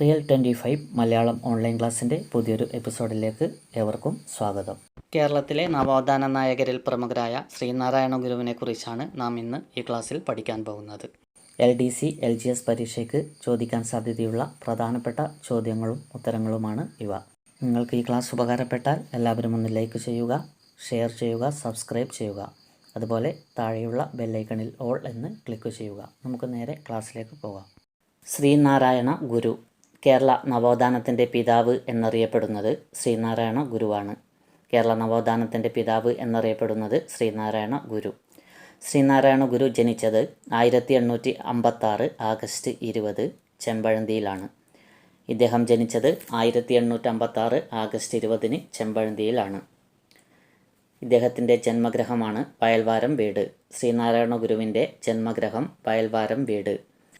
Real twenty five Malayalam online ക്ലാസ്സിന്റെ പുതിയൊരു എപ്പിസോഡിലേക്ക് ഏവർക്കും സ്വാഗതം. കേരളത്തിലെ നവോത്ഥാന നായകരിൽ പ്രമുഖരായ ശ്രീനാരായണ ഗുരുവിനെക്കുറിച്ചാണ് നാം ഇന്ന് ഈ ക്ലാസ്സിൽ പഠിക്കാൻ പോകുന്നത്. L D C L G S പരീക്ഷയ്ക്ക് ചോദിക്കാൻ സാധ്യതയുള്ള പ്രധാനപ്പെട്ട ചോദ്യങ്ങളും ഉത്തരങ്ങളുമാണ് ഇവ. നിങ്ങൾക്ക് ഈ ക്ലാസ് ഉപകാരപ്പെട്ടാൽ എല്ലാവരും ഒന്ന് ലൈക്ക് ചെയ്യുക ഷെയർ ചെയ്യുക സബ്സ്ക്രൈബ് ചെയ്യുക. അതുപോലെ താഴെയുള്ള ബെല്ലൈക്കണിൽ ഓൾ എന്ന് ക്ലിക്ക് ചെയ്യുക. നമുക്ക് നേരെ ക്ലാസ്സിലേക്ക് പോകാം. ശ്രീനാരായണ ഗുരു. കേരള നവോത്ഥാനത്തിന്റെ പിതാവ് എന്നറിയപ്പെടുന്നത് ശ്രീനാരായണ ഗുരുവാണ്. കേരള നവോത്ഥാനത്തിന്റെ പിതാവ് എന്നറിയപ്പെടുന്നത് ശ്രീനാരായണ ഗുരു. ശ്രീനാരായണ ഗുരു ജനിച്ചത് ആയിരത്തി എണ്ണൂറ്റി അമ്പത്താറ് ആഗസ്റ്റ് ഇരുപത് ചെമ്പഴന്തിയിലാണ്. ഇദ്ദേഹം ജനിച്ചത് ആയിരത്തി എണ്ണൂറ്റി അമ്പത്താറ് ആഗസ്റ്റ് ഇരുപതിന് ചെമ്പഴന്തിയിലാണ്. ഇദ്ദേഹത്തിന്റെ ജന്മഗ്രഹമാണ് പയൽവാരം വീട്. ശ്രീനാരായണ ഗുരുവിന്റെ ജന്മഗ്രഹം പയൽവാരം വീട്.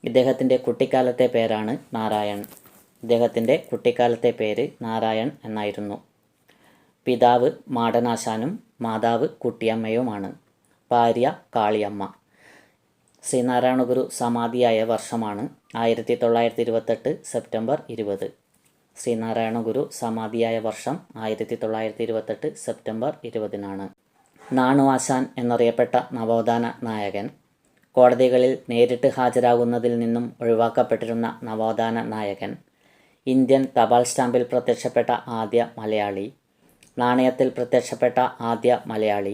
ഇദ്ദേഹത്തിന്റെ കുട്ടിക്കാലത്തെ പേരാണ് നാരായൺ. ഇദ്ദേഹത്തിന്റെ കുട്ടിക്കാലത്തെ പേര് നാരായൺ എന്നായിരുന്നു. പിതാവ് മാടനാശാനും മാതാവ് കുട്ടിയമ്മയുമാണ്. ഭാര്യ കാളിയമ്മ. ശ്രീനാരായണ ഗുരു സമാധിയായ വർഷമാണ് ആയിരത്തി തൊള്ളായിരത്തി ഇരുപത്തെട്ട് സെപ്റ്റംബർ ഇരുപത്. ശ്രീനാരായണ ഗുരു സമാധിയായ വർഷം ആയിരത്തി തൊള്ളായിരത്തി ഇരുപത്തെട്ട് സെപ്റ്റംബർ ഇരുപതിനാണ്. നാണുവാശാൻ എന്നറിയപ്പെട്ട നവോത്ഥാന നായകൻ. കോടതികളിൽ നേരിട്ട് ഹാജരാകുന്നതിൽ നിന്നും ഒഴിവാക്കപ്പെട്ടിരുന്ന നവോത്ഥാന നായകൻ. ഇന്ത്യൻ തപാൽ സ്റ്റാമ്പിൽ പ്രത്യക്ഷപ്പെട്ട ആദ്യ മലയാളി നാണയത്തിൽ പ്രത്യക്ഷപ്പെട്ട ആദ്യ മലയാളി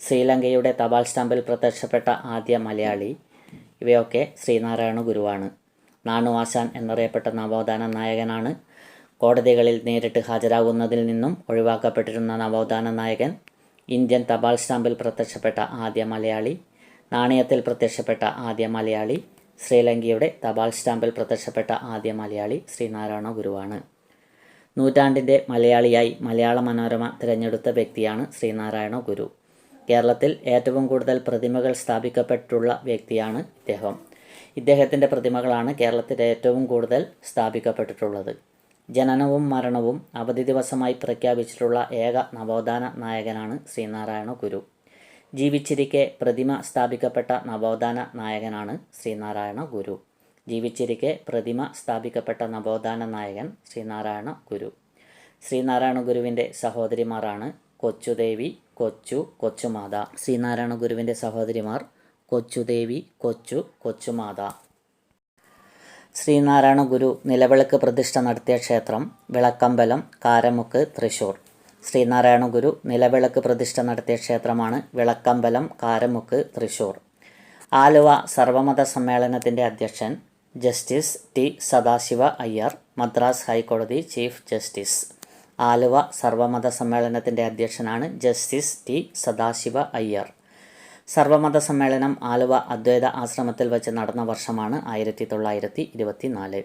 ശ്രീലങ്കയുടെ തപാൽ സ്റ്റാമ്പിൽ പ്രത്യക്ഷപ്പെട്ട ആദ്യ മലയാളി ഇവയൊക്കെ ശ്രീനാരായണ ഗുരുവാണ്. നാണുവാശാൻ എന്നറിയപ്പെട്ട നവോത്ഥാന നായകനാണ്. കോടതികളിൽ നേരിട്ട് ഹാജരാകുന്നതിൽ നിന്നും ഒഴിവാക്കപ്പെട്ടിരുന്ന നവോത്ഥാന നായകൻ ഇന്ത്യൻ തപാൽ സ്റ്റാമ്പിൽ പ്രത്യക്ഷപ്പെട്ട ആദ്യ മലയാളി നാണയത്തിൽ പ്രത്യക്ഷപ്പെട്ട ആദ്യ മലയാളി ശ്രീലങ്കയുടെ തപാൽ സ്റ്റാമ്പിൽ പ്രത്യക്ഷപ്പെട്ട ആദ്യ മലയാളി ശ്രീനാരായണ ഗുരുവാണ്. നൂറ്റാണ്ടിന്റെ മലയാളിയായി മലയാള മനോരമ തിരഞ്ഞെടുത്ത വ്യക്തിയാണ് ശ്രീനാരായണ ഗുരു. കേരളത്തിൽ ഏറ്റവും കൂടുതൽ പ്രതിമകൾ സ്ഥാപിക്കപ്പെട്ടുള്ള വ്യക്തിയാണ് ഇദ്ദേഹം. ഇദ്ദേഹത്തിന്റെ പ്രതിമകളാണ് കേരളത്തിൽ ഏറ്റവും കൂടുതൽ സ്ഥാപിക്കപ്പെട്ടിട്ടുള്ളത്. ജനനവും മരണവും അവധി ദിവസമായി പ്രഖ്യാപിച്ചിട്ടുള്ള ഏക നവോത്ഥാന നായകനാണ് ശ്രീനാരായണ ഗുരു. ജീവിച്ചിരിക്കെ പ്രതിമ സ്ഥാപിക്കപ്പെട്ട നവോത്ഥാന നായകനാണ് ശ്രീനാരായണ ഗുരു. ജീവിച്ചിരിക്കെ പ്രതിമ സ്ഥാപിക്കപ്പെട്ട നവോത്ഥാന നായകൻ ശ്രീനാരായണ ഗുരു. ശ്രീനാരായണ ഗുരുവിന്റെ സഹോദരിമാരാണ് കൊച്ചുദേവി കൊച്ചു കൊച്ചുമാത. ശ്രീനാരായണ ഗുരുവിന്റെ സഹോദരിമാർ കൊച്ചുദേവി കൊച്ചു കൊച്ചുമാത. ശ്രീനാരായണ ഗുരു നിലവിളക്ക് പ്രതിഷ്ഠ നടത്തിയ ക്ഷേത്രം വിളക്കമ്പലം കാരമുക്ക് തൃശൂർ. ശ്രീനാരായണ ഗുരു നിലവിളക്ക് പ്രതിഷ്ഠ നടത്തിയ ക്ഷേത്രമാണ് വിളക്കമ്പലം കാരമുക്ക് തൃശൂർ. ആലുവ സർവമത സമ്മേളനത്തിന്റെ അധ്യക്ഷൻ ജസ്റ്റിസ് ടി സദാശിവ അയ്യർ മദ്രാസ് ഹൈക്കോടതി ചീഫ് ജസ്റ്റിസ്. ആലുവ സർവമത സമ്മേളനത്തിന്റെ അധ്യക്ഷനാണ് ജസ്റ്റിസ് ടി സദാശിവ അയ്യർ. സർവമത സമ്മേളനം ആലുവ അദ്വൈത ആശ്രമത്തിൽ വെച്ച് നടന്ന വർഷമാണ് ആയിരത്തി തൊള്ളായിരത്തി ഇരുപത്തി നാല്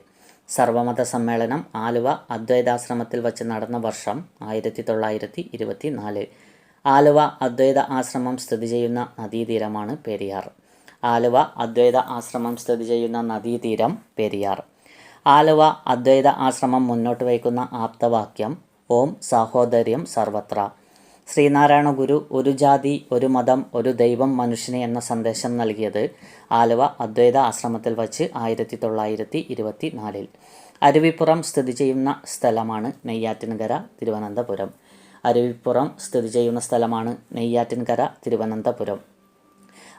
സർവമത സമ്മേളനം ആലുവ അദ്വൈതാശ്രമത്തിൽ വച്ച് നടന്ന വർഷം ആയിരത്തി തൊള്ളായിരത്തി ഇരുപത്തി നാല് ആലുവ അദ്വൈത ആശ്രമം സ്ഥിതി ചെയ്യുന്ന നദീതീരമാണ് പെരിയാർ. ആലുവ അദ്വൈത ആശ്രമം സ്ഥിതി ചെയ്യുന്ന നദീതീരം പെരിയാർ. ആലുവ അദ്വൈത ആശ്രമം മുന്നോട്ട് വയ്ക്കുന്ന ആപ്തവാക്യം ഓം സാഹോദര്യം സർവത്ര ശ്രീനാരായണ ഗുരു ഒരു ജാതി ഒരു മതം ഒരു ദൈവം മനുഷ്യന് എന്ന സന്ദേശം നൽകിയത് ആലുവ അദ്വൈത ആശ്രമത്തിൽ വച്ച് ആയിരത്തി തൊള്ളായിരത്തി ഇരുപത്തി നാലിൽ അരുവിപ്പുറം സ്ഥിതി ചെയ്യുന്ന സ്ഥലമാണ് നെയ്യാറ്റിൻകര തിരുവനന്തപുരം. അരുവിപ്പുറം സ്ഥിതി ചെയ്യുന്ന സ്ഥലമാണ് നെയ്യാറ്റിൻകര തിരുവനന്തപുരം.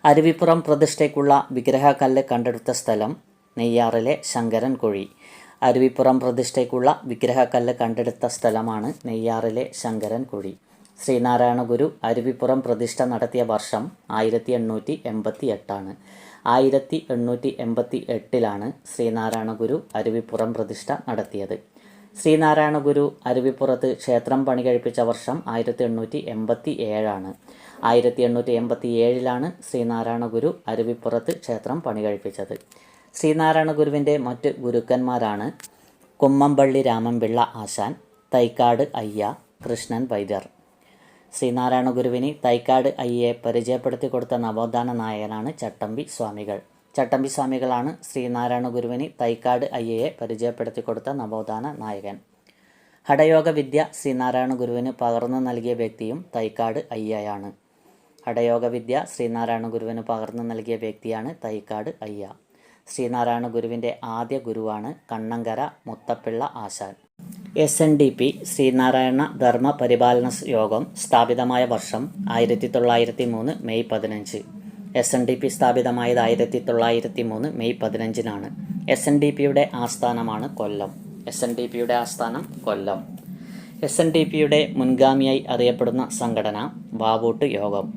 അരുവിപ്പുറം പ്രതിഷ്ഠയ്ക്കുള്ള വിഗ്രഹക്കല്ല് കണ്ടെടുത്ത സ്ഥലം നെയ്യാറിലെ ശങ്കരൻ കുഴി. അരുവിപ്പുറം പ്രതിഷ്ഠയ്ക്കുള്ള വിഗ്രഹക്കല്ല് കണ്ടെടുത്ത സ്ഥലമാണ് നെയ്യാറിലെ ശങ്കരൻ കുഴി. ശ്രീനാരായണ ഗുരു അരുവിപ്പുറം പ്രതിഷ്ഠ നടത്തിയ വർഷം ആയിരത്തി എണ്ണൂറ്റി എൺപത്തി എട്ടാണ് ആയിരത്തി എണ്ണൂറ്റി എൺപത്തി എട്ടിലാണ് ശ്രീനാരായണ ഗുരു അരുവിപ്പുറം പ്രതിഷ്ഠ നടത്തിയത്. ശ്രീനാരായണ ഗുരു അരുവിപ്പുറത്ത് ക്ഷേത്രം പണി കഴിപ്പിച്ച വർഷം ആയിരത്തി എണ്ണൂറ്റി എൺപത്തി ഏഴാണ് ആയിരത്തി എണ്ണൂറ്റി എൺപത്തി ഏഴിലാണ് ശ്രീനാരായണ ഗുരു അരുവിപ്പുറത്ത് ക്ഷേത്രം പണി കഴിപ്പിച്ചത്. ശ്രീനാരായണ ഗുരുവിന്റെ മറ്റ് ഗുരുക്കന്മാരാണ് കുമ്മമ്പള്ളി രാമൻപിള്ള ആശാൻ തൈക്കാട് അയ്യ കൃഷ്ണൻ വൈദ്യർ ശ്രീനാരായണ ഗുരുവിന് തൈക്കാട് അയ്യയെ പരിചയപ്പെടുത്തി കൊടുത്ത നവോത്ഥാന നായകനാണ് ചട്ടമ്പി സ്വാമികൾ. ചട്ടമ്പി സ്വാമികളാണ് ശ്രീനാരായണ ഗുരുവിന് തൈക്കാട് അയ്യയെ പരിചയപ്പെടുത്തി കൊടുത്ത നവോത്ഥാന നായകൻ. ഹഠയോഗ വിദ്യ ശ്രീനാരായണ ഗുരുവിന് പകർന്നു നൽകിയ വ്യക്തിയും തൈക്കാട് അയ്യയാണ്. ഹഠയോഗ വിദ്യ ശ്രീനാരായണ ഗുരുവിന് പകർന്നു നൽകിയ വ്യക്തിയാണ് തൈക്കാട് അയ്യ. ശ്രീനാരായണ ഗുരുവിന്റെ ആദ്യ ഗുരുവാണ് Kannankara Muthappilla Asan. S N D P Sreenarayana Dharma Paripalana Yogam സ്ഥാപിതമായ വർഷം ആയിരത്തി തൊള്ളായിരത്തി മൂന്ന് മെയ് പതിനഞ്ച്. എസ് എൻ ഡി പി സ്ഥാപിതമായത് ആയിരത്തി തൊള്ളായിരത്തി മൂന്ന് മെയ് പതിനഞ്ചിനാണ്. എസ് എൻ ഡി പിയുടെ ആസ്ഥാനമാണ് കൊല്ലം. എസ് എൻ ഡി പിയുടെ ആസ്ഥാനം കൊല്ലം. എസ് എൻ ഡി പിയുടെ മുൻഗാമിയായി അറിയപ്പെടുന്ന സംഘടന വാവൂട്ട് യോഗം.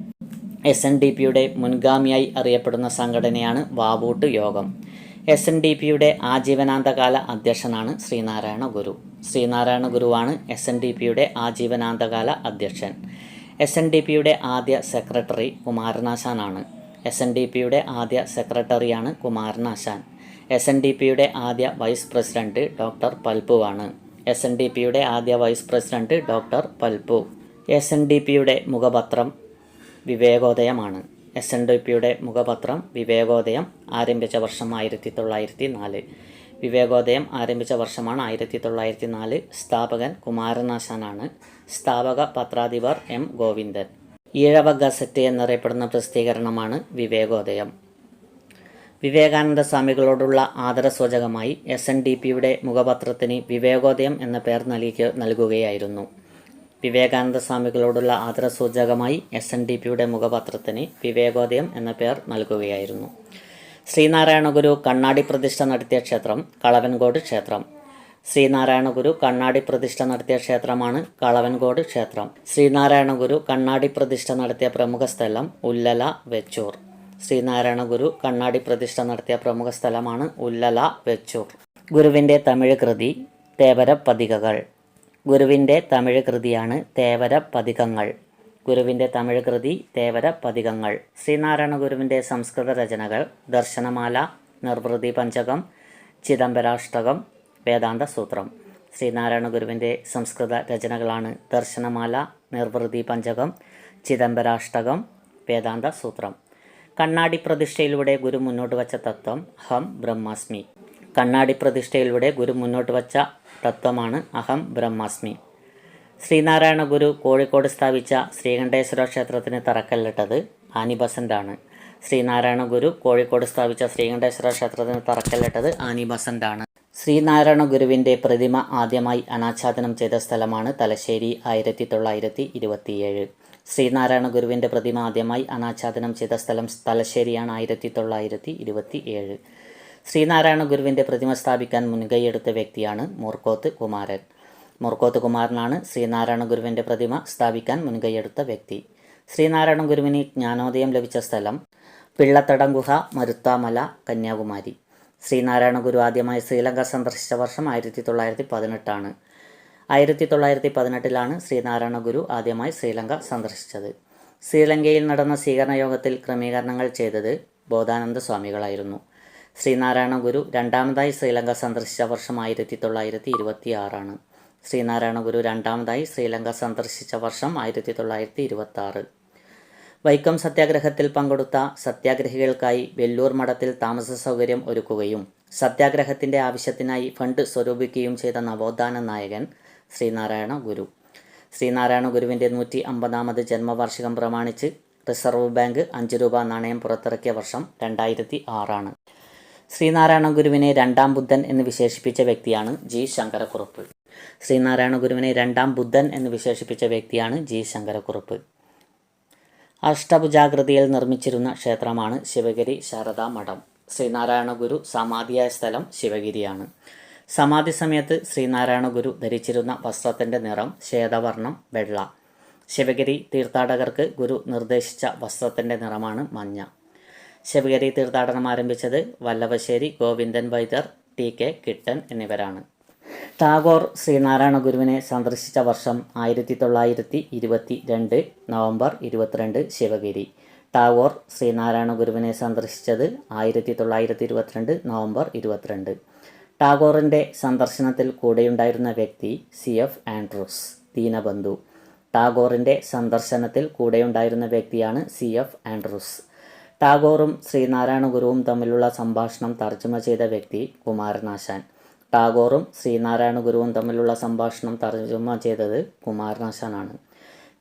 എസ് എൻ ഡി പിയുടെ മുൻഗാമിയായി അറിയപ്പെടുന്ന സംഘടനയാണ് വാവൂട്ട് യോഗം. എസ് എൻ ഡി പിയുടെ ആജീവനാന്തകാല അധ്യക്ഷനാണ് ശ്രീനാരായണ ഗുരു. ശ്രീനാരായണ ഗുരുവാണ് എസ് എൻ ഡി പിയുടെ ആജീവനാന്തകാല അധ്യക്ഷൻ. എസ് എൻ ഡി പിയുടെ ആദ്യ സെക്രട്ടറി കുമാരനാശാനാണ്. എസ് എൻ ഡി പിയുടെ ആദ്യ സെക്രട്ടറിയാണ് കുമാരനാശാൻ. എസ് എൻ ഡി പിയുടെ ആദ്യ വൈസ് പ്രസിഡന്റ് ഡോക്ടർ പൽപുവാണ് എസ് എൻ ഡി പിയുടെ ആദ്യ vice president doctor Palpu S N D പിയുടെ മുഖപത്രം വിവേകോദയമാണ്. എസ് എൻ ഡി പിയുടെ മുഖപത്രം വിവേകോദയം ആരംഭിച്ച വർഷം ആയിരത്തി തൊള്ളായിരത്തി നാല് വിവേകോദയം ആരംഭിച്ച വർഷമാണ് ആയിരത്തി തൊള്ളായിരത്തി നാല് സ്ഥാപകൻ കുമാരനാശാനാണ്. സ്ഥാപക പത്രാധിപർ എം ഗോവിന്ദൻ. ഈഴവ ഗസറ്റ് എന്നറിയപ്പെടുന്ന പ്രസിദ്ധീകരണമാണ് വിവേകോദയം. വിവേകാനന്ദ സ്വാമികളോടുള്ള ആദരസൂചകമായി എസ് എൻ ഡി പിയുടെ മുഖപത്രത്തിന് വിവേകോദയം എന്ന പേർ നൽകി നൽകുകയായിരുന്നു. വിവേകാനന്ദ സ്വാമികളോടുള്ള ആദരസൂചകമായി എസ് എൻ ഡി പിയുടെ മുഖപത്രത്തിന് വിവേകോദയം എന്ന പേർ നൽകുകയായിരുന്നു. ശ്രീനാരായണ ഗുരു കണ്ണാടി പ്രതിഷ്ഠ നടത്തിയ ക്ഷേത്രം കളവൻകോട് ക്ഷേത്രം. ശ്രീനാരായണ ഗുരു കണ്ണാടി പ്രതിഷ്ഠ നടത്തിയ ക്ഷേത്രമാണ് കളവൻകോട് ക്ഷേത്രം. ശ്രീനാരായണ ഗുരു കണ്ണാടി പ്രതിഷ്ഠ നടത്തിയ പ്രമുഖ സ്ഥലം ഉല്ലല വെച്ചൂർ. ശ്രീനാരായണ ഗുരു കണ്ണാടി പ്രതിഷ്ഠ നടത്തിയ പ്രമുഖ സ്ഥലമാണ് ഉല്ലല വെച്ചൂർ. ഗുരുവിന്റെ തമിഴ് കൃതി തേവര പതികകൾ ഗുരുവിന്റെ തമിഴ് കൃതിയാണ് തേവര പതികങ്ങൾ. ഗുരുവിന്റെ തമിഴ് കൃതി തേവര പതികങ്ങൾ. ശ്രീനാരായണ ഗുരുവിന്റെ സംസ്കൃത രചനകൾ ദർശനമാല നിർവൃതി പഞ്ചകം ചിദംബരാഷ്ടകം വേദാന്ത സൂത്രം. ശ്രീനാരായണ ഗുരുവിന്റെ സംസ്കൃത രചനകളാണ് ദർശനമാല നിർവൃതി പഞ്ചകം ചിദംബരാഷ്ടകം വേദാന്ത സൂത്രം. കണ്ണാടി പ്രതിഷ്ഠയിലൂടെ ഗുരു മുന്നോട്ട് വച്ച തത്വം ഹം ബ്രഹ്മാസ്മി. കണ്ണാടി പ്രതിഷ്ഠയിലൂടെ ഗുരു മുന്നോട്ട് വച്ച തത്വമാണ്. അഹം ബ്രഹ്മാസ്മി. ശ്രീനാരായണ ഗുരു കോഴിക്കോട് സ്ഥാപിച്ച ശ്രീകണ്ഠേശ്വര ക്ഷേത്രത്തിന് തറക്കല്ലിട്ടത് ആനി ശ്രീനാരായണ ഗുരു കോഴിക്കോട് സ്ഥാപിച്ച ശ്രീകണ്ഠേശ്വര ക്ഷേത്രത്തിന് തറക്കല്ലിട്ടത് ആനി ശ്രീനാരായണ ഗുരുവിന്റെ പ്രതിമ ആദ്യമായി അനാച്ഛാദനം ചെയ്ത സ്ഥലമാണ് തലശ്ശേരി ആയിരത്തി തൊള്ളായിരത്തി ഇരുപത്തിയേഴ് ശ്രീനാരായണ ഗുരുവിന്റെ പ്രതിമ ആദ്യമായി അനാച്ഛാദനം ചെയ്ത സ്ഥലം തലശ്ശേരിയാണ് ആയിരത്തി തൊള്ളായിരത്തി ഇരുപത്തി ഏഴ് ശ്രീനാരായണ ഗുരുവിന്റെ പ്രതിമ സ്ഥാപിക്കാൻ മുൻകൈയെടുത്ത വ്യക്തിയാണ് മൂർക്കോത്ത് കുമാരൻ. മൂർക്കോത്ത് കുമാരനാണ് ശ്രീനാരായണ ഗുരുവിന്റെ പ്രതിമ സ്ഥാപിക്കാൻ മുൻകൈയെടുത്ത വ്യക്തി. ശ്രീനാരായണ ഗുരുവിന് ജ്ഞാനോദയം ലഭിച്ച സ്ഥലം പിള്ളത്തടം ഗുഹ മരുത്താമല കന്യാകുമാരി. ശ്രീനാരായണ ഗുരു ആദ്യമായി ശ്രീലങ്ക സന്ദർശിച്ച വർഷം ആയിരത്തി തൊള്ളായിരത്തി പതിനെട്ടാണ് ആയിരത്തി തൊള്ളായിരത്തി പതിനെട്ടിലാണ് ശ്രീനാരായണ ഗുരു ആദ്യമായി ശ്രീലങ്ക സന്ദർശിച്ചത്. ശ്രീലങ്കയിൽ നടന്ന സ്വീകരണ യോഗത്തിൽ ക്രമീകരണങ്ങൾ ചെയ്തത് ബോധാനന്ദ സ്വാമികളായിരുന്നു. ശ്രീനാരായണ ഗുരു രണ്ടാമതായി ശ്രീലങ്ക സന്ദർശിച്ച വർഷം ആയിരത്തി തൊള്ളായിരത്തി ഇരുപത്തി ആറാണ് ശ്രീനാരായണ ഗുരു രണ്ടാമതായി ശ്രീലങ്ക സന്ദർശിച്ച വർഷം ആയിരത്തി തൊള്ളായിരത്തി ഇരുപത്തി ആറ് വൈക്കം സത്യാഗ്രഹത്തിൽ പങ്കെടുത്ത സത്യാഗ്രഹികൾക്കായി വെല്ലൂർ മഠത്തിൽ താമസ സൗകര്യം ഒരുക്കുകയും സത്യാഗ്രഹത്തിന്റെ ആവശ്യത്തിനായി ഫണ്ട് സ്വരൂപിക്കുകയും ചെയ്ത നവോത്ഥാന നായകൻ ശ്രീനാരായണ ഗുരു. ശ്രീനാരായണ ഗുരുവിന്റെ നൂറ്റി അമ്പതാമത് ജന്മവാർഷികം പ്രമാണിച്ച് റിസർവ് ബാങ്ക് അഞ്ച് രൂപ നാണയം പുറത്തിറക്കിയ വർഷം രണ്ടായിരത്തി ആറാണ് ശ്രീനാരായണ ഗുരുവിനെ രണ്ടാം ബുദ്ധൻ എന്ന് വിശേഷിപ്പിച്ച വ്യക്തിയാണ് ജി ശങ്കരക്കുറുപ്പ്. ശ്രീനാരായണ ഗുരുവിനെ രണ്ടാം ബുദ്ധൻ എന്ന് വിശേഷിപ്പിച്ച വ്യക്തിയാണ് ജി ശങ്കരക്കുറുപ്പ്. അഷ്ടഭുജാകൃതിയിൽ നിർമ്മിച്ചിരുന്ന ക്ഷേത്രമാണ് ശിവഗിരി ശാരദാ മഠം. ശ്രീനാരായണ ഗുരു സമാധിയായ സ്ഥലം ശിവഗിരിയാണ്. സമാധി സമയത്ത് ശ്രീനാരായണ ഗുരു ധരിച്ചിരുന്ന വസ്ത്രത്തിന്റെ നിറം ശ്വേതവർണം വെള്ള. ശിവഗിരി തീർത്ഥാടകർക്ക് ഗുരു നിർദ്ദേശിച്ച വസ്ത്രത്തിന്റെ നിറമാണ് മഞ്ഞ. ശിവഗിരി തീർത്ഥാടനം ആരംഭിച്ചത് വല്ലവശ്ശേരി ഗോവിന്ദൻ വൈദ്യർ ടി കെ കിട്ടൻ എന്നിവരാണ്. ടാഗോർ ശ്രീനാരായണ ഗുരുവിനെ സന്ദർശിച്ച വർഷം ആയിരത്തി തൊള്ളായിരത്തി ഇരുപത്തി രണ്ട് നവംബർ ഇരുപത്തിരണ്ട് ശിവഗിരി. ടാഗോർ ശ്രീനാരായണ ഗുരുവിനെ സന്ദർശിച്ചത് ആയിരത്തി തൊള്ളായിരത്തി ഇരുപത്തിരണ്ട് നവംബർ ഇരുപത്തിരണ്ട്. ടാഗോറിന്റെ സന്ദർശനത്തിൽ കൂടെയുണ്ടായിരുന്ന വ്യക്തി സി. എഫ്. ആൻഡ്രൂസ് ദീനബന്ധു. ടാഗോറിന്റെ സന്ദർശനത്തിൽ കൂടെയുണ്ടായിരുന്ന വ്യക്തിയാണ് സി. എഫ്. ആൻഡ്രൂസ്. ടാഗോറും ശ്രീനാരായണ ഗുരുവും തമ്മിലുള്ള സംഭാഷണം തർജമ ചെയ്ത വ്യക്തി കുമാരനാശാൻ. ടാഗോറും ശ്രീനാരായണ ഗുരുവും തമ്മിലുള്ള സംഭാഷണം തർജമ ചെയ്തത് കുമാരനാശാനാണ്.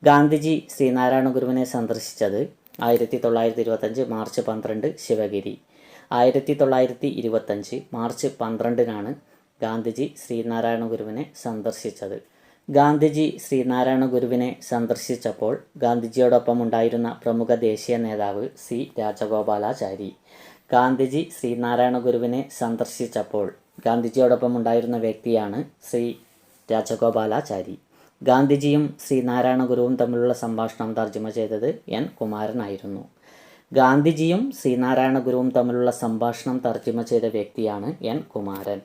ഗാന്ധിജി ശ്രീനാരായണ ഗുരുവിനെ സന്ദർശിച്ചത് ആയിരത്തി തൊള്ളായിരത്തി ഇരുപത്തഞ്ച് മാർച്ച് പന്ത്രണ്ട് ശിവഗിരി. ആയിരത്തി തൊള്ളായിരത്തി ഇരുപത്തഞ്ച് മാർച്ച് പന്ത്രണ്ടിനാണ് ഗാന്ധിജി ശ്രീനാരായണ ഗുരുവിനെ സന്ദർശിച്ചത്. ഗാന്ധിജി ശ്രീനാരായണ ഗുരുവിനെ സന്ദർശിച്ചപ്പോൾ ഗാന്ധിജിയോടൊപ്പം ഉണ്ടായിരുന്ന പ്രമുഖ ദേശീയ നേതാവ് സി രാജഗോപാലാചാരി. ഗാന്ധിജി ശ്രീനാരായണ ഗുരുവിനെ സന്ദർശിച്ചപ്പോൾ ഗാന്ധിജിയോടൊപ്പം ഉണ്ടായിരുന്ന വ്യക്തിയാണ് ശ്രീ രാജഗോപാലാചാരി. ഗാന്ധിജിയും ശ്രീനാരായണ ഗുരുവും തമ്മിലുള്ള സംഭാഷണം തർജമ ചെയ്തത് എൻ കുമാരനായിരുന്നു ഗാന്ധിജിയും ശ്രീനാരായണ ഗുരുവും തമ്മിലുള്ള സംഭാഷണം തർജമ ചെയ്ത വ്യക്തിയാണ് എൻ കുമാരൻ.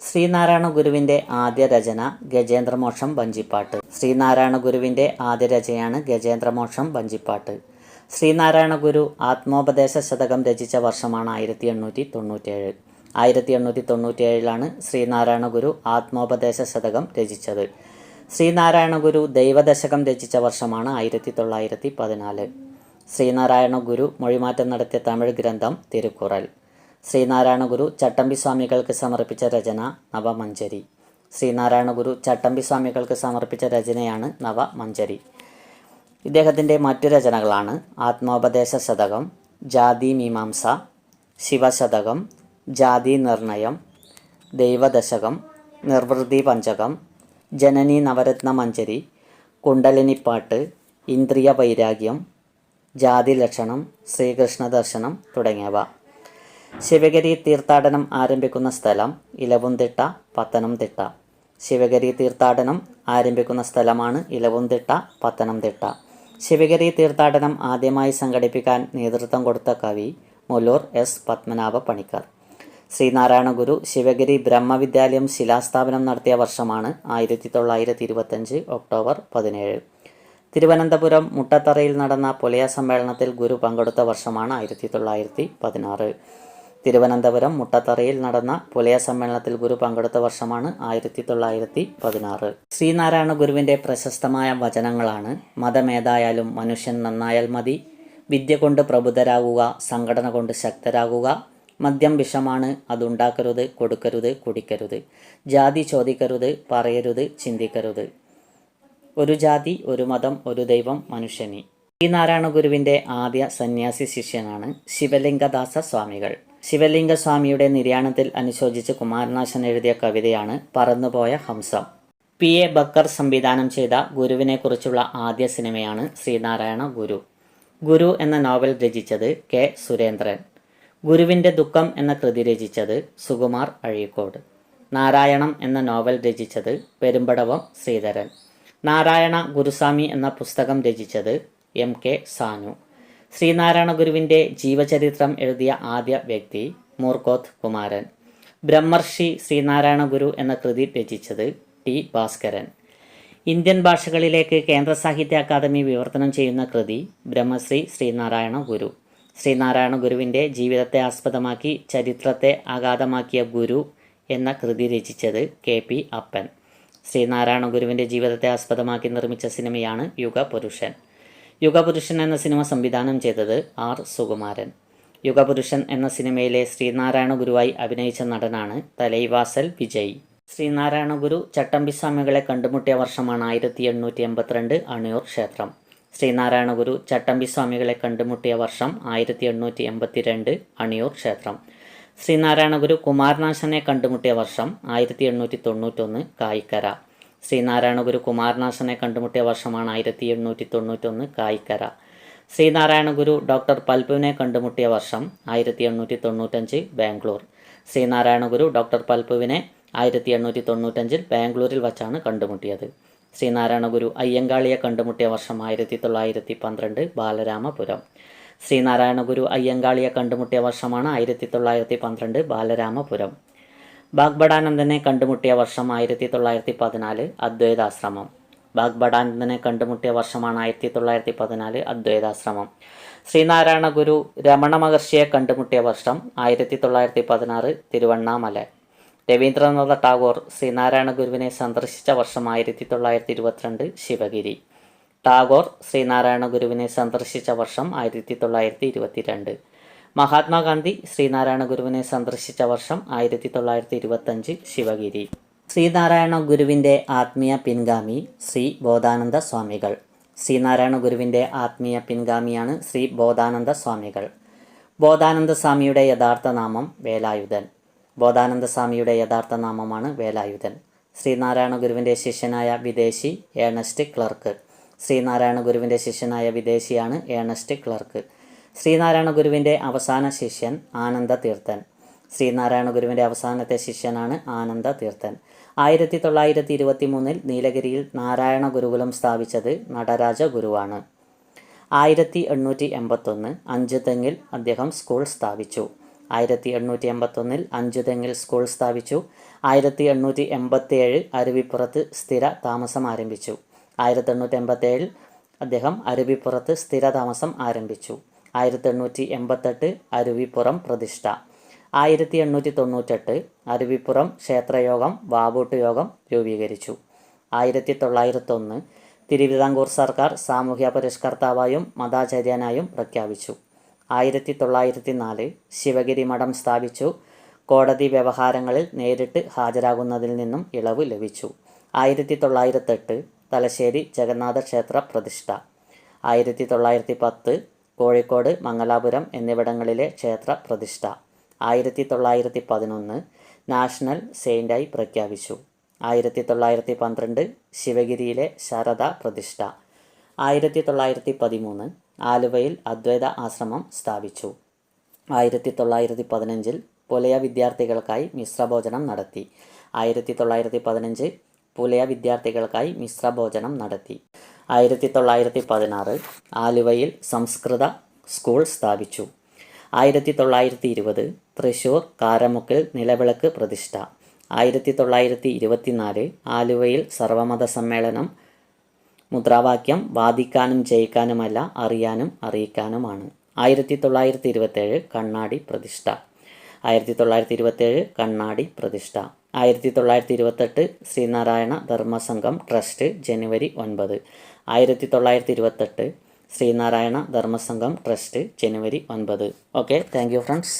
ശ്രീനാരായണ ഗുരുവിന്റെ ആദ്യ രചന ഗജേന്ദ്രമോക്ഷം വഞ്ചിപ്പാട്ട് ശ്രീനാരായണ ഗുരുവിന്റെ ആദ്യ രചനയാണ് ഗജേന്ദ്രമോക്ഷം വഞ്ചിപ്പാട്ട് ശ്രീനാരായണ ഗുരു ആത്മോപദേശ ശതകം രചിച്ച വർഷമാണ് ആയിരത്തി എണ്ണൂറ്റി തൊണ്ണൂറ്റേഴ് ആയിരത്തി എണ്ണൂറ്റി തൊണ്ണൂറ്റിയേഴിലാണ് ശ്രീനാരായണ ഗുരു ആത്മോപദേശ ശതകം രചിച്ചത്. ശ്രീനാരായണ ഗുരു ദൈവദശകം രചിച്ച വർഷമാണ് ആയിരത്തി തൊള്ളായിരത്തി പതിനാല് ശ്രീനാരായണ ഗുരു മൊഴിമാറ്റം നടത്തിയ തമിഴ് ഗ്രന്ഥം തിരുക്കുറൽ. ശ്രീനാരായണ ഗുരു ചട്ടമ്പി സ്വാമികൾക്ക് സമർപ്പിച്ച രചന നവമഞ്ചരി. ശ്രീനാരായണ ഗുരു ചട്ടമ്പി സ്വാമികൾക്ക് സമർപ്പിച്ച രചനയാണ് നവമഞ്ചരി. ഇദ്ദേഹത്തിന്റെ മറ്റു രചനകളാണ് ആത്മോപദേശ ശതകം ജാതി മീമാംസ ശിവശതകം ജാതി നിർണയം ദൈവദശകം നിർവൃതി പഞ്ചകം ജനനി നവരത്ന മഞ്ചരി കുണ്ടലിനിപ്പാട്ട് ഇന്ദ്രിയ വൈരാഗ്യം ജാതി ലക്ഷണം ശ്രീകൃഷ്ണ ദർശനം തുടങ്ങിയവ. ശിവഗിരി തീർത്ഥാടനം ആരംഭിക്കുന്ന സ്ഥലം ഇലവുംതിട്ട പത്തനംതിട്ട. ശിവഗിരി തീർത്ഥാടനം ആരംഭിക്കുന്ന സ്ഥലമാണ് ഇലവുംതിട്ട പത്തനംതിട്ട. ശിവഗിരി തീർത്ഥാടനം ആദ്യമായി സംഘടിപ്പിക്കാൻ നേതൃത്വം കൊടുത്ത കവി മുലൂർ എസ്. പത്മനാഭ പണിക്കർ. ശ്രീനാരായണ ഗുരു ശിവഗിരി ബ്രഹ്മവിദ്യാലയം ശിലാസ്ഥാപനം നടത്തിയ വർഷമാണ് ആയിരത്തി തൊള്ളായിരത്തി ഇരുപത്തഞ്ച് ഒക്ടോബർ പതിനേഴ്. തിരുവനന്തപുരം മുട്ടത്തറയിൽ നടന്ന പുലയ സമ്മേളനത്തിൽ ഗുരു പങ്കെടുത്ത വർഷമാണ് ആയിരത്തി തൊള്ളായിരത്തി പതിനാറ് തിരുവനന്തപുരം മുട്ടത്തറയിൽ നടന്ന പുലയ സമ്മേളനത്തിൽ ഗുരു പങ്കെടുത്ത വർഷമാണ് ആയിരത്തി തൊള്ളായിരത്തി പതിനാറ് ശ്രീനാരായണ ഗുരുവിന്റെ പ്രശസ്തമായ വചനങ്ങളാണ് മതമേതായാലും മനുഷ്യൻ നന്നായാൽ മതി വിദ്യ കൊണ്ട് പ്രബുദ്ധരാകുക സംഘടന കൊണ്ട് ശക്തരാകുക മദ്യം വിഷമാണ് അതുണ്ടാക്കരുത് കൊടുക്കരുത് കുടിക്കരുത് ജാതി ചോദിക്കരുത് പറയരുത് ചിന്തിക്കരുത്. ഒരു ജാതി ഒരു മതം ഒരു ദൈവം മനുഷ്യനി. ശ്രീനാരായണ ഗുരുവിന്റെ ആദ്യ സന്യാസി ശിഷ്യനാണ് ശിവലിംഗദാസ സ്വാമികൾ ശിവലിംഗ സ്വാമിയുടെ നിര്യാണത്തിൽ അനുശോചിച്ച് കുമാരനാശൻ എഴുതിയ കവിതയാണ് പറന്നുപോയ ഹംസം പി. എ. ബക്കർ സംവിധാനം ചെയ്ത ഗുരുവിനെക്കുറിച്ചുള്ള ആദ്യ സിനിമയാണ് ശ്രീനാരായണ ഗുരു. ഗുരു എന്ന നോവൽ രചിച്ചത് കെ. സുരേന്ദ്രൻ. ഗുരുവിന്റെ ദുഃഖം എന്ന കൃതി രചിച്ചത് സുകുമാർ അഴീക്കോട്. നാരായണം എന്ന നോവൽ രചിച്ചത് പെരുമ്പടവം ശ്രീധരൻ. നാരായണ ഗുരുസ്വാമി എന്ന പുസ്തകം രചിച്ചത് എം. കെ. സാനു. ശ്രീനാരായണ ഗുരുവിന്റെ ജീവചരിത്രം എഴുതിയ ആദ്യ വ്യക്തി മൂർക്കോത്ത് കുമാരൻ. ബ്രഹ്മർഷി ശ്രീനാരായണ ഗുരു എന്ന കൃതി രചിച്ചത് ടി ഭാസ്കരൻ. ഇന്ത്യൻ ഭാഷകളിലേക്ക് കേന്ദ്ര സാഹിത്യ അക്കാദമി വിവർത്തനം ചെയ്യുന്ന കൃതി ബ്രഹ്മശ്രീ ശ്രീനാരായണ ഗുരു. ശ്രീനാരായണ ഗുരുവിന്റെ ജീവിതത്തെ ആസ്പദമാക്കി ചരിത്രത്തെ ആഘാതമാക്കിയ ഗുരു എന്ന കൃതി രചിച്ചത് കെ പി അപ്പൻ. ശ്രീനാരായണ ഗുരുവിന്റെ ജീവിതത്തെ ആസ്പദമാക്കി നിർമ്മിച്ച സിനിമയാണ് യുഗപുരുഷൻ. യുഗപുരുഷൻ എന്ന സിനിമ സംവിധാനം ചെയ്തത് ആർ സുകുമാരൻ. യുഗപുരുഷൻ എന്ന സിനിമയിലെ ശ്രീനാരായണ ഗുരുവായി അഭിനയിച്ച നടനാണ് തലൈവാസൽ വിജയ്. ശ്രീനാരായണ ഗുരു ചട്ടമ്പിസ്വാമികളെ കണ്ടുമുട്ടിയ വർഷമാണ് ആയിരത്തി എണ്ണൂറ്റി എൺപത്തിരണ്ട് അണിയൂർ ക്ഷേത്രം. ശ്രീനാരായണ ഗുരു ചട്ടമ്പിസ്വാമികളെ കണ്ടുമുട്ടിയ വർഷം ആയിരത്തി എണ്ണൂറ്റി എൺപത്തിരണ്ട് അണിയൂർ ക്ഷേത്രം. ശ്രീനാരായണ ഗുരു കുമാരനാശനെ കണ്ടുമുട്ടിയ വർഷം ആയിരത്തി എണ്ണൂറ്റി തൊണ്ണൂറ്റൊന്ന് കായിക്കര. ശ്രീനാരായണ ഗുരു കുമാരനാശനെ കണ്ടുമുട്ടിയ വർഷമാണ് ആയിരത്തി എണ്ണൂറ്റി തൊണ്ണൂറ്റൊന്ന് കായിക്കര. ശ്രീനാരായണ ഗുരു ഡോക്ടർ പൽപുവിനെ കണ്ടുമുട്ടിയ വർഷം ആയിരത്തി എണ്ണൂറ്റി തൊണ്ണൂറ്റഞ്ച് ബാംഗ്ലൂർ. ശ്രീനാരായണ ഗുരു ഡോക്ടർ പൽപുവിനെ ആയിരത്തി എണ്ണൂറ്റി തൊണ്ണൂറ്റഞ്ചിൽ ബാംഗ്ലൂരിൽ വച്ചാണ് കണ്ടുമുട്ടിയത്. ശ്രീനാരായണ ഗുരു അയ്യങ്കാളിയെ കണ്ടുമുട്ടിയ വർഷം ആയിരത്തി തൊള്ളായിരത്തി പന്ത്രണ്ട് ബാലരാമപുരം. ശ്രീനാരായണ ഗുരു അയ്യങ്കാളിയെ കണ്ടുമുട്ടിയ വർഷമാണ് ആയിരത്തി തൊള്ളായിരത്തി പന്ത്രണ്ട് ബാലരാമപുരം. ബാഗ്ബടാനന്ദനെ കണ്ടുമുട്ടിയ വർഷം ആയിരത്തി തൊള്ളായിരത്തി പതിനാല് അദ്വൈതാശ്രമം. ബാഗ്ബടാനന്ദനെ കണ്ടുമുട്ടിയ വർഷമാണ് ആയിരത്തി തൊള്ളായിരത്തി പതിനാല് അദ്വൈതാശ്രമം. ശ്രീനാരായണ ഗുരു രമണ മഹർഷിയെ കണ്ടുമുട്ടിയ വർഷം ആയിരത്തി തൊള്ളായിരത്തി പതിനാറ് തിരുവണ്ണാമല. രവീന്ദ്രനാഥ ടാഗോർ ശ്രീനാരായണ ഗുരുവിനെ സന്ദർശിച്ച വർഷം ആയിരത്തി തൊള്ളായിരത്തി ഇരുപത്തിരണ്ട് ശിവഗിരി. ടാഗോർ ശ്രീനാരായണ ഗുരുവിനെ സന്ദർശിച്ച വർഷം ആയിരത്തി തൊള്ളായിരത്തി ഇരുപത്തിരണ്ട് മഹാത്മാഗാന്ധി ശ്രീനാരായണ ഗുരുവിനെ സന്ദർശിച്ച വർഷം ആയിരത്തി തൊള്ളായിരത്തി ഇരുപത്തഞ്ച് ശിവഗിരി. ശ്രീനാരായണ ഗുരുവിന്റെ ആത്മീയ പിൻഗാമി ശ്രീ ബോധാനന്ദ സ്വാമികൾ. ശ്രീനാരായണ ഗുരുവിന്റെ ആത്മീയ പിൻഗാമിയാണ് ശ്രീ ബോധാനന്ദ സ്വാമികൾ. ബോധാനന്ദ സ്വാമിയുടെ യഥാർത്ഥ നാമം വേലായുധൻ. ബോധാനന്ദ സ്വാമിയുടെ യഥാർത്ഥ നാമമാണ് വേലായുധൻ. ശ്രീനാരായണ ഗുരുവിന്റെ ശിഷ്യനായ വിദേശി ഏണസ്റ്റ് ക്ലർക്ക്. ശ്രീനാരായണ ഗുരുവിന്റെ ശിഷ്യനായ വിദേശിയാണ് ഏണസ്റ്റ് ക്ലർക്ക്. ശ്രീനാരായണ ഗുരുവിന്റെ അവസാന ശിഷ്യൻ ആനന്ദ തീർത്ഥൻ. ശ്രീനാരായണ ഗുരുവിന്റെ അവസാനത്തെ ശിഷ്യനാണ് ആനന്ദ തീർത്ഥൻ. ആയിരത്തി തൊള്ളായിരത്തി ഇരുപത്തി മൂന്നിൽ നീലഗിരിയിൽ നാരായണ ഗുരുകുലം സ്ഥാപിച്ചത് നടരാജ ഗുരുവാണ്. ആയിരത്തി എണ്ണൂറ്റി എൺപത്തൊന്ന് അഞ്ചുതെങ്ങിൽ അദ്ദേഹം സ്കൂൾ സ്ഥാപിച്ചു. ആയിരത്തി എണ്ണൂറ്റി എൺപത്തൊന്നിൽ അഞ്ചുതെങ്ങിൽ സ്കൂൾ സ്ഥാപിച്ചു. ആയിരത്തി എണ്ണൂറ്റി എൺപത്തിയേഴ് അരുവിപ്പുറത്ത് സ്ഥിര താമസം ആരംഭിച്ചു. ആയിരത്തി എണ്ണൂറ്റി എൺപത്തേഴിൽ അദ്ദേഹം അരുവിപ്പുറത്ത് സ്ഥിര താമസം ആരംഭിച്ചു. ആയിരത്തി എണ്ണൂറ്റി എൺപത്തെട്ട് അരുവിപ്പുറം പ്രതിഷ്ഠ. ആയിരത്തി എണ്ണൂറ്റി തൊണ്ണൂറ്റെട്ട് അരുവിപ്പുറം ക്ഷേത്രയോഗം വാവൂട്ട് യോഗം രൂപീകരിച്ചു. ആയിരത്തി തൊള്ളായിരത്തൊന്ന് തിരുവിതാംകൂർ സർക്കാർ സാമൂഹ്യ പരിഷ്കർത്താവായും മതാചാര്യനായും പ്രഖ്യാപിച്ചു. ആയിരത്തി തൊള്ളായിരത്തി നാല് ശിവഗിരി മഠം സ്ഥാപിച്ചു. കോടതി വ്യവഹാരങ്ങളിൽ നേരിട്ട് ഹാജരാകുന്നതിൽ നിന്നും ഇളവ് ലഭിച്ചു. ആയിരത്തി തൊള്ളായിരത്തെട്ട് തലശ്ശേരി ജഗന്നാഥ ക്ഷേത്ര പ്രതിഷ്ഠ. ആയിരത്തി തൊള്ളായിരത്തി പത്ത് കോഴിക്കോട് മംഗലാപുരം എന്നിവിടങ്ങളിലെ ക്ഷേത്ര പ്രതിഷ്ഠ ആയിരത്തി തൊള്ളായിരത്തി പതിനൊന്ന് നാഷണൽ സെയിന്റായി പ്രഖ്യാപിച്ചു. ആയിരത്തി തൊള്ളായിരത്തി പന്ത്രണ്ട് ശിവഗിരിയിലെ ശാരദ പ്രതിഷ്ഠ ആയിരത്തി തൊള്ളായിരത്തി പതിമൂന്ന് ആലുവയിൽ അദ്വൈത ആശ്രമം സ്ഥാപിച്ചു. ആയിരത്തി തൊള്ളായിരത്തി പതിനഞ്ചിൽ പുലയ വിദ്യാർത്ഥികൾക്കായി മിശ്രഭോജനം നടത്തി. ആയിരത്തി തൊള്ളായിരത്തി പതിനഞ്ച് പുലയ വിദ്യാർത്ഥികൾക്കായി മിശ്രഭോജനം നടത്തി. ആയിരത്തി തൊള്ളായിരത്തി പതിനാറ് ആലുവയിൽ സംസ്കൃത സ്കൂൾ സ്ഥാപിച്ചു. ആയിരത്തി തൊള്ളായിരത്തി ഇരുപത് തൃശൂർ കാരമുക്കിൽ നിലവിളക്ക് പ്രതിഷ്ഠ. ആയിരത്തി തൊള്ളായിരത്തി ഇരുപത്തിനാല് ആലുവയിൽ സർവമത സമ്മേളനം മുദ്രാവാക്യം വാദിക്കാനും ജയിക്കാനുമല്ല അറിയാനും അറിയിക്കാനുമാണ്. ആയിരത്തി തൊള്ളായിരത്തി ഇരുപത്തേഴ് കണ്ണാടി പ്രതിഷ്ഠ. ആയിരത്തി തൊള്ളായിരത്തി ഇരുപത്തേഴ് കണ്ണാടി പ്രതിഷ്ഠ. ആയിരത്തി തൊള്ളായിരത്തി ഇരുപത്തെട്ട് ശ്രീനാരായണ ധർമ്മസംഘം ട്രസ്റ്റ് ജനുവരി ഒൻപത്. ആയിരത്തി തൊള്ളായിരത്തി ഇരുപത്തെട്ട് ശ്രീനാരായണ ധർമ്മസംഘം ട്രസ്റ്റ് ജനുവരി ഒൻപത്. Okay thank you friends